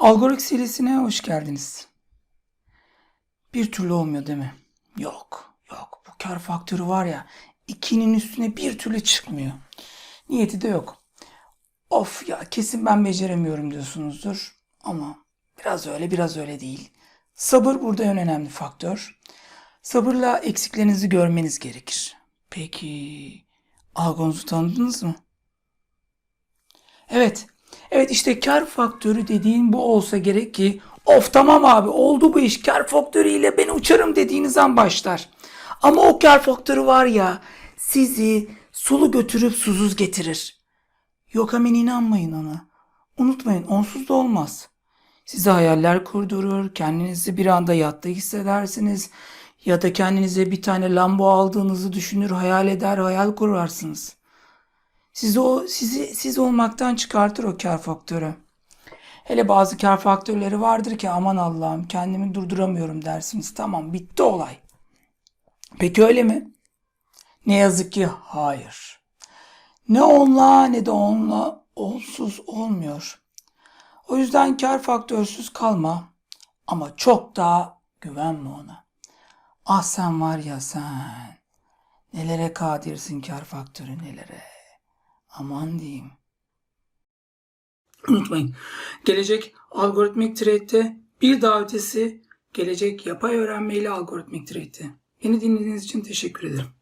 Algorik serisine hoş geldiniz. Bir türlü olmuyor değil mi? Yok, yok. Bu kar faktörü var ya, ikinin üstüne bir türlü çıkmıyor. Niyeti de yok. Of ya kesin ben beceremiyorum diyorsunuzdur. Ama biraz öyle biraz öyle değil. Sabır burada en önemli faktör. Sabırla eksiklerinizi görmeniz gerekir. Peki algonuzu tanıdınız mı? Evet. Evet işte kar faktörü dediğin bu olsa gerek ki of tamam abi oldu bu iş kar faktörüyle ben uçarım dediğiniz an başlar. Ama o kar faktörü var ya sizi sulu götürüp susuz getirir. Yok hemen inanmayın ona. Unutmayın onsuz da olmaz. Size hayaller kurdurur, kendinizi bir anda yatta hissedersiniz ya da kendinize bir tane Lambo aldığınızı düşünür, hayal eder, hayal kurarsınız. Sizi o sizi siz olmaktan çıkartır o kar faktörü. Hele bazı kar faktörleri vardır ki aman Allah'ım kendimi durduramıyorum dersiniz. Tamam bitti olay. Peki öyle mi? Ne yazık ki hayır. Ne onla ne de onla onsuz olmuyor. O yüzden kar faktörsüz kalma ama çok daha güvenme ona. Ah sen var ya sen. Nelere kadirsin kar faktörü nelere. Aman diyeyim. Unutmayın. Gelecek algoritmik trade'de bir daha ötesi gelecek yapay öğrenmeyle algoritmik trade'de. Beni dinlediğiniz için teşekkür ederim.